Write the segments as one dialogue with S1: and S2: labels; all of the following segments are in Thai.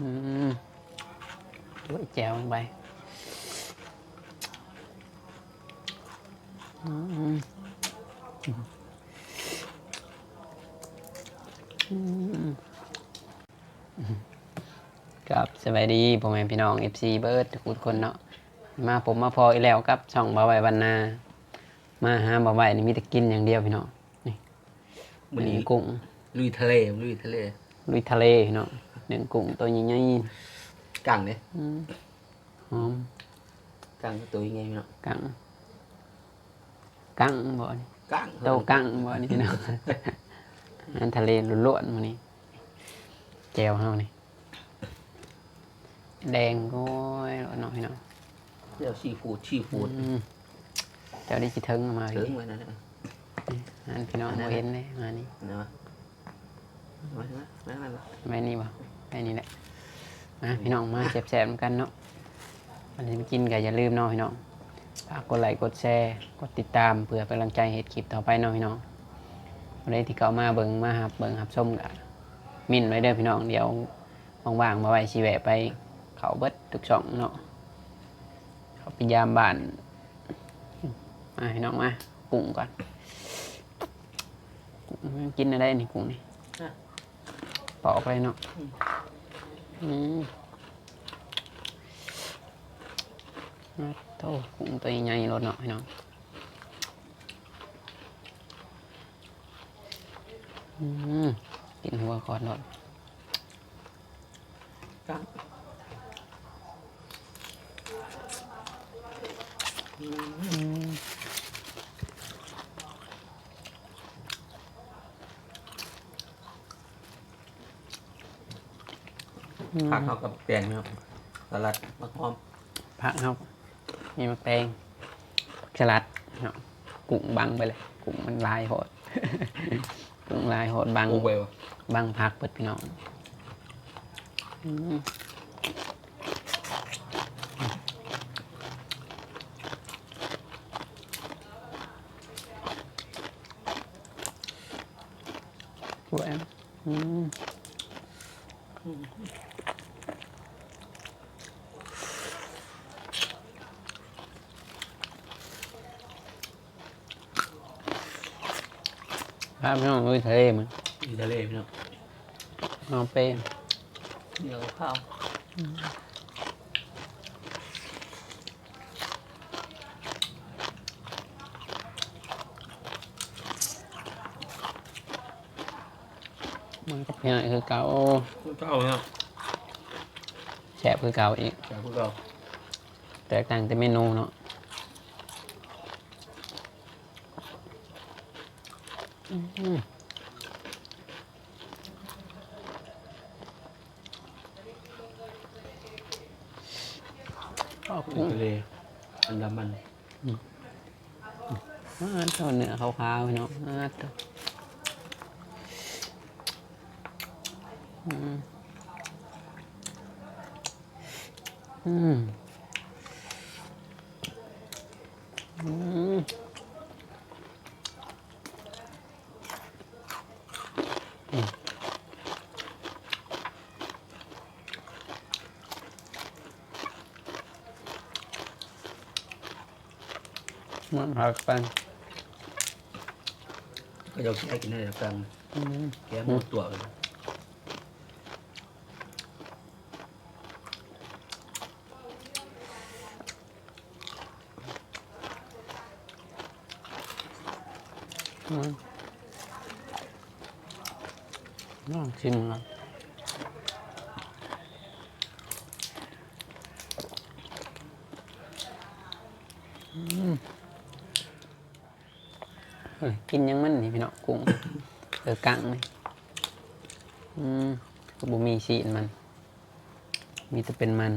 S1: อืมด้วยแจวลงไปอืมครับสวัสดีพ่อแม่พี่น้อง FC เบิร์ดทุกคนเนาะมาผมมาพออีแล้วครับช่องบ่าวไหววันามาหาบ่าวไหวนี่มีแต่กินอย่างเดียวพี่น้องนี่
S2: วันนี้
S1: กุ้ง
S2: ลุยทะเลลุยทะเล
S1: ลุยทะเลพี่น้อง หนึ่งกุ้งตัวใหญ่
S2: กังเนี่ย
S1: ๆอืมหอม
S2: กังตัวยังไงเนาะ
S1: กังกังบ่นี่
S2: กัง
S1: โตกังบ่นี่พี่น้องอาหารทะเลล้วนๆมื้อนี้แจ่วเฮานี่แดงโอ้ยหน่อยเนาะ
S2: เดี๋ยวซีฟูดซีฟูด
S1: อืมเจ้าได้สิถึงมา
S2: ถึ
S1: พี่
S2: งไว้นะนะ
S1: อันพี่น้องบ่เห็นเลยมานี่
S2: เนาะมามามามามา
S1: แม่นี่บ่ แม่นี่แหละมาพี่น้องมาแซ่บๆกันเนาะวันนี้มากินก็อย่าลืมเนาะพี่น้องฝากกดไลค์กดแชร์กดติดตามเพื่อเป็นกำลังใจเฮ็ดคลิปต่อไปเนาะพี่น้องวันนี้ที่เขามาเบิ่งมาหับเบิ่งหับส้มกะมินไว้เด้อพี่น้องเดี๋ยวว่างๆมาไว้ชีแวะไปเขาเบิดทุกช่องเนาะเขาไปยามบ้านมาพี่น้องมากุ้งก่อนกุ้งกินอะไรนี่กุ้งนี่ปอกเลยเนาะอืมมา โตกุ้งตัวใหญ่ๆรถเนาะพี่น้องอืมกินหัวก่อนรถ
S2: กัง ผักเข้ากับแกงนะครับสลัดมะขาม
S1: ผักครับมีมะแตงผักสลัดเนาะกุ้งบังไปเลยกุ้งมันลายโหดกุ้งลายโหดบัง
S2: โอเวล
S1: บังผักเปิดพี่น้องอืมแหวนอืม ภาพพี่น้องลุยทะเลมั้ง
S2: ลุยทะเลพี่น้อง
S1: น้องเป็น
S2: นี่เราก็ข้าว
S1: มันก็เพียงคือเก่า
S2: ข้าวเนาะ
S1: แฉบคือเก่าอีก
S2: จากพวกเรา
S1: แตกต่างแต่เมนูเนาะ อืมขอบ
S2: ลุ
S1: คุ
S2: ย
S1: ณ
S2: ทะเลอันดามัน
S1: อาเท่าเนื้อขาวๆพี่น้องอาเท่าอืมอืมอืม มันหักไป
S2: ก็จะแก้กินได้แล้วกัน
S1: อืม
S2: แก้หมดตัวเลย
S1: อืมลองชิมก่อน เฮ้ยกินยังมันนี่พี่น้องกุ้งเออกังนี่อืมก็บ่มีสีนมัน มีแต่เป็นมัน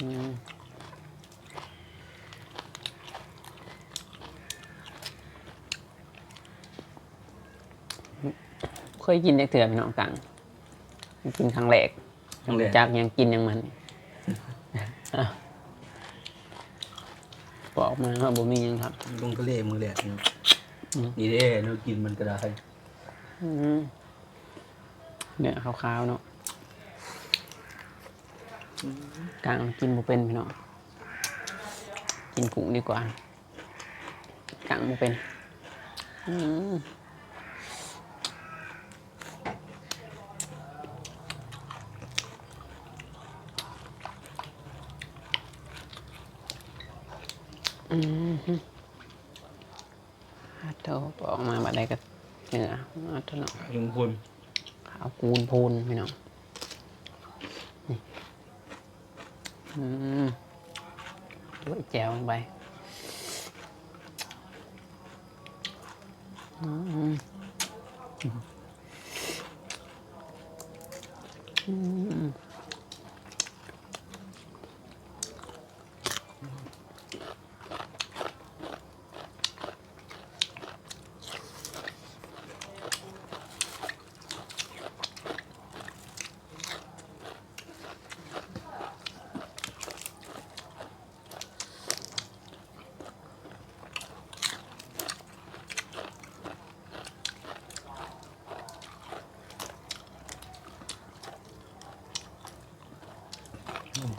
S1: อืมเคยกินได้เถื่อพี่น้องกังกินครั้งแรก
S2: ทั้งแรก
S1: จากยังกินยังมันอะ ปอกมาครับผมมียังครับ
S2: ลงทะเลมือแหลกเนาะ
S1: อืม
S2: นี่เด้เรากินมันก็ได้
S1: เนี่ยขาวๆเนาะกลางกินบ่เป็นพี่นาะกินกุ้งดีกว่ากลางบ่เป็นอืม อืมฮึฮัตโตออกมาบัดใดก็เหนือฮัตโตเนาะ
S2: ยุงคุณ
S1: ขาวกูนพูนพี่น้องนี่อืมด้วยแจวลงไปอืมอืม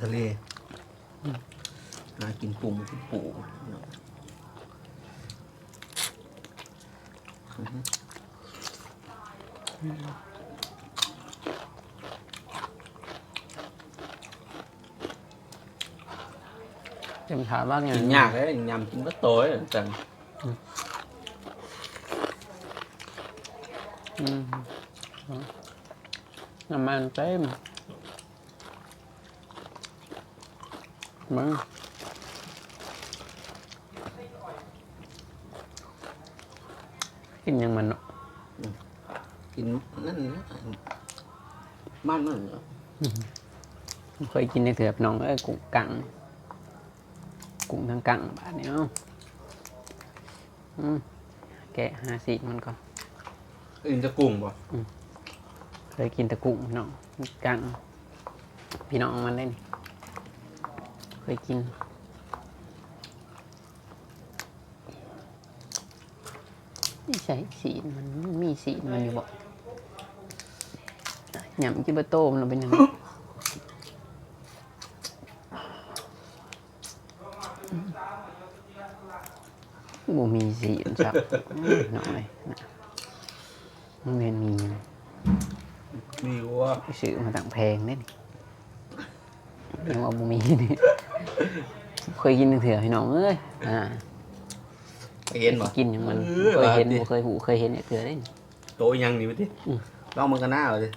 S2: ทะเล หากินปูกินปูเนาะ
S1: จะถามว่าไง
S2: กินยากเลยยำกินก็โตยจัง
S1: อืมน้ำมันเต็มมึง กินยังมันเนาะ
S2: กินนั่นนะมันนั่นเนาะ
S1: เคยกินในเถือบน้องเอ้ยกุ้งกังกุ้งทั้งกังบาทนี้เนาะอืมแกะหาสีมันก่อน
S2: อินจะกุ้งบ่
S1: เคยกินแต่กุ้งพี่น้องกังพี่น้องมันได้นี่เคยกิน นี่ใช่สีมันมีสีมันอยู่บ่หยำกินบะโต้มันเป็นยังไงบ่มีสีอันจับหน่อยนะมันเวียนมีหยัง
S2: มีว่า
S1: ไปซื้อมาต่างแพงได้นี่ยังว่าบ่มีนี่เคยกินเถื่อพี่น้องเอ้ยอ่า
S2: เห็นบ่
S1: กินอย่างมัน
S2: เออ
S1: เคยเห็น
S2: ว่าดิ
S1: บ่เคยหูเคยเห็นเนี่ยเถื่อได้นี่
S2: โตยังนี่ไปที
S1: อืม
S2: ลองมันกันหน้าเลย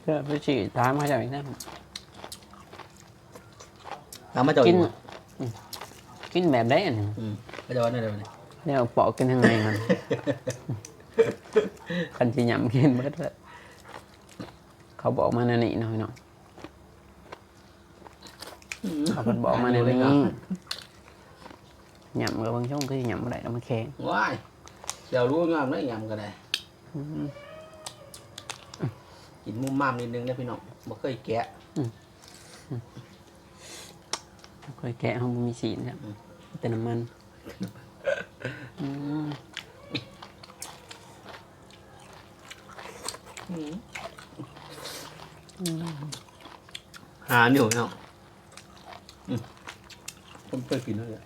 S1: เพื่อไปฉีดตามมาจากนี้นะ
S2: ทำมาเจ้า
S1: กิ
S2: อี
S1: น
S2: กบ่
S1: อืมกินแบบได้อันนี้
S2: อืมก็จะว่าได้เลยนี่
S1: เนี่ยเอาปอกกินทางในมัน คันสิยำกินเบิดเลย เขาบอกมาในนี้หน่อยเนาะเขาเพิ่นบอกมาในนี้ยำกับบางช่วงคือยำอะไรแล้วมันแข็ง
S2: ว้ายเดี๋ยวรู้งามแล้วยำก็ได้
S1: อืม
S2: กินมุมมามนิดนึงนะพี่น้องบ่เคยแกะ
S1: เคยแกะห้องมีสีนะครับแต่น้ำมันอืม
S2: หาอยู่เนาะอืมผมเคยกินแล้วเนี่ย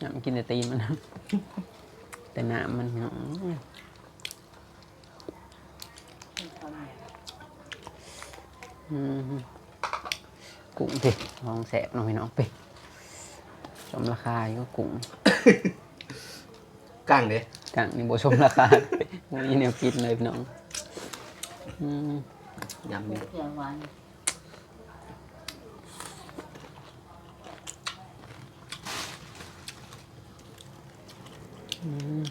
S1: ยำกินแต่ตีนมันนะแต่หน้ำมันเนาะอืมกุ้งสิลองแสบหน่อยเนาะไปสมราคาอยู่กุ้ง
S2: ก้างเด้
S1: กังนี่โบชมราคามีแนวคิดเลยพี่น้อง อืม
S2: ยำนี่
S3: เดี๋ยวหวาน
S2: อืม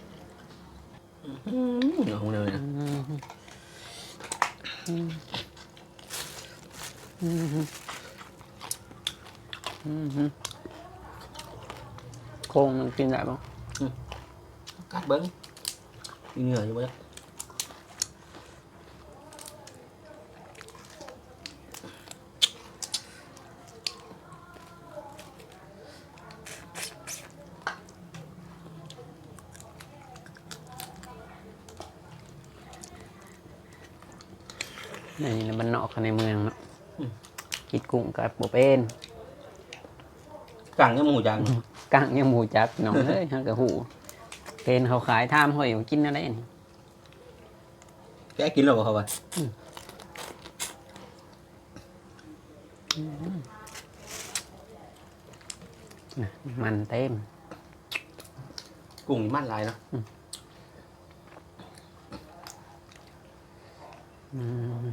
S2: เอาเลยนะ
S1: อืมอืมอืมอืมอืมโครงมันกินได้ปะ
S2: กัดเบิ้งมีเหงื่ออยู่ไหม
S1: ในนี้นะมันนอกกันในเมืองเนาะกิดกุ้งกับโบเป็น
S2: กลางยังหมูจัง
S1: กั้งยังหมูจักน้องเอ้ยฮักกะหูเป็นเขาขายท่ามห้อยมากินอะไรนี่
S2: แกกินหรอเขาวะ
S1: มันเต็ม
S2: กุ้งนี่มันหลายเนาะ
S1: อืม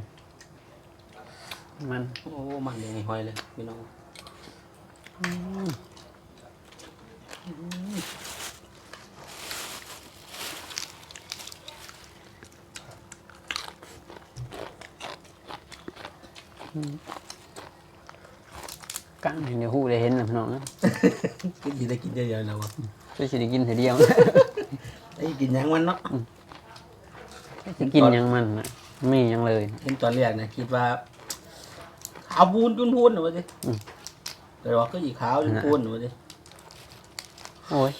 S1: มัน
S2: โอ้มันเลยหอยเลยพี่น้อง
S1: กั้งเดี๋ยวหูได้เห็นนะพี่น้องนะ
S2: กินดีได้กินเยอะๆแล้ววะ
S1: ช่วยสิได้กินทีเดียว
S2: ไอ้กินหยังมันเนาะ
S1: สิกินหยังมันน่ะมีหยังเลย
S2: เห็นตอนแรกนะคิดว่า ขาวพูนจุนพูนหนูสิ
S1: อืม
S2: แต่ว่าก็อีกขาวจุนพูนหนูสิ
S1: โอ้ย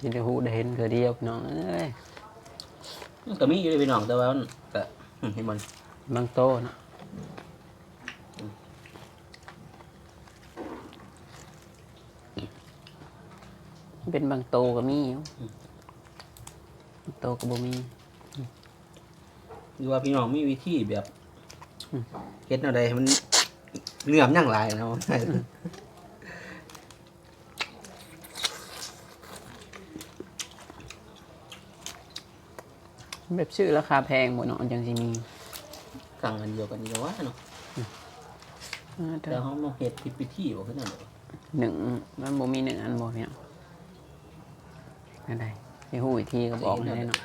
S1: สิได้หูได้เห็นเคือเดียวพี่น้องเอ้ย
S2: มันก็มีอยู่เลยพี่น้องแต่ว่ามันก็อืมเห็นมัน
S1: บางโตเนาะเป็นบางโตก็มีอยู่บางโตก็บ่มี
S2: หรือว่าพี่น้องมีวิธีแบบ
S1: อืม
S2: เฮ็ดอะไรให้มันเหลื่อมย่างหลายนะ
S1: แบบชื่อราคาแพงหมดเนาะจังสิมี
S2: สั่งอันเดียวกันนี่ก็ว่าเนาะ
S1: อ่า
S2: แต่
S1: แต่
S2: เขามาเฮ็ดผิดวิธีบ่คือนั่นหรอก
S1: หนึ่งมันบ่มีหนึ่งอันบ่เนี่ยอะไรสิหูอีกทีก็บอกให้ได้เนาะ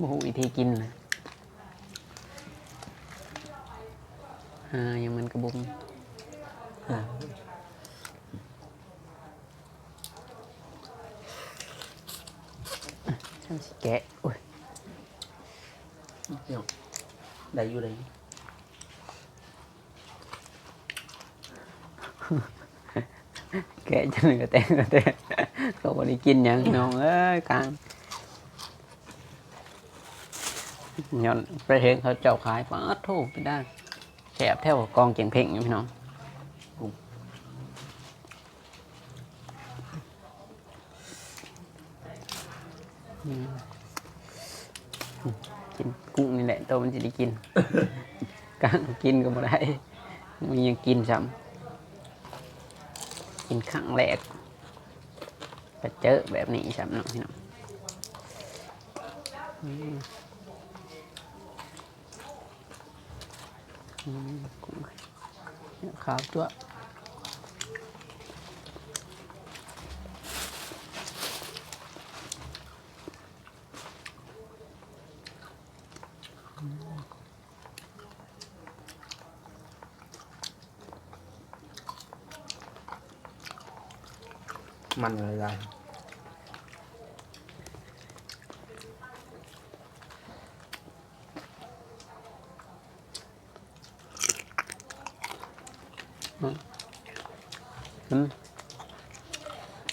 S1: บ่หูอีกทีกินนะอ่ายังมันกระบุม
S2: อ่า
S1: ช่างสิแกะอุ้ย
S2: พี่น้องได้อยู่ได้อยู่
S1: แกะจนกระแตงกระแตงเขาบ่ได้กินหยังน้องเอ้ยกลาง ย้อนไปเห็นเขาเจ้าขายป้าดโทไปได้แสบแถวกองเกียงเพ่งอยู่พี่น้องอืมกินกุ้งนี่แหละตัวมันจะได้กินกลางกินก็บ่ได้มันยังกินซ้ำกินครั้งแรกไปเจอแบบนี้ซ้ำเนาะพี่น้องอืมอืมกุ้งเนี่ย ขาวตัว
S2: มันอะไรได้
S1: อืม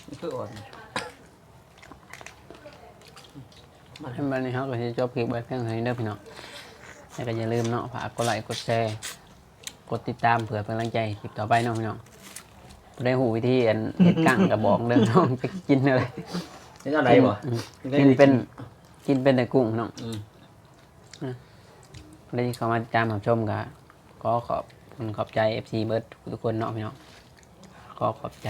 S2: มันคืออ่อน มัน
S1: ให้มันนี่เขาก็จะจบคลิปไว้เพียงเท่านี้เด้อพี่น้องแล้วก็อย่าลืมเนาะฝากกดไลค์กดแชร์กดติดตามเผื่อเป็นกำลังใจคลิปต่อไปเนาะพี่น้องบ่ได้หูวิธีอันเห็ดกั้งกับบอกเรื่องน้องไปกินอะไร
S2: นี่อะไรบ่
S1: อืมกินเป็นกินเป็นแต่กุ้งพี่น้อง
S2: อืม
S1: ได้เข้ามาติดตามรับชมกันก็ขอบคุณขอบใจ FC เบิร์ดทุกคนเนาะพี่น้องก็ขอบใจ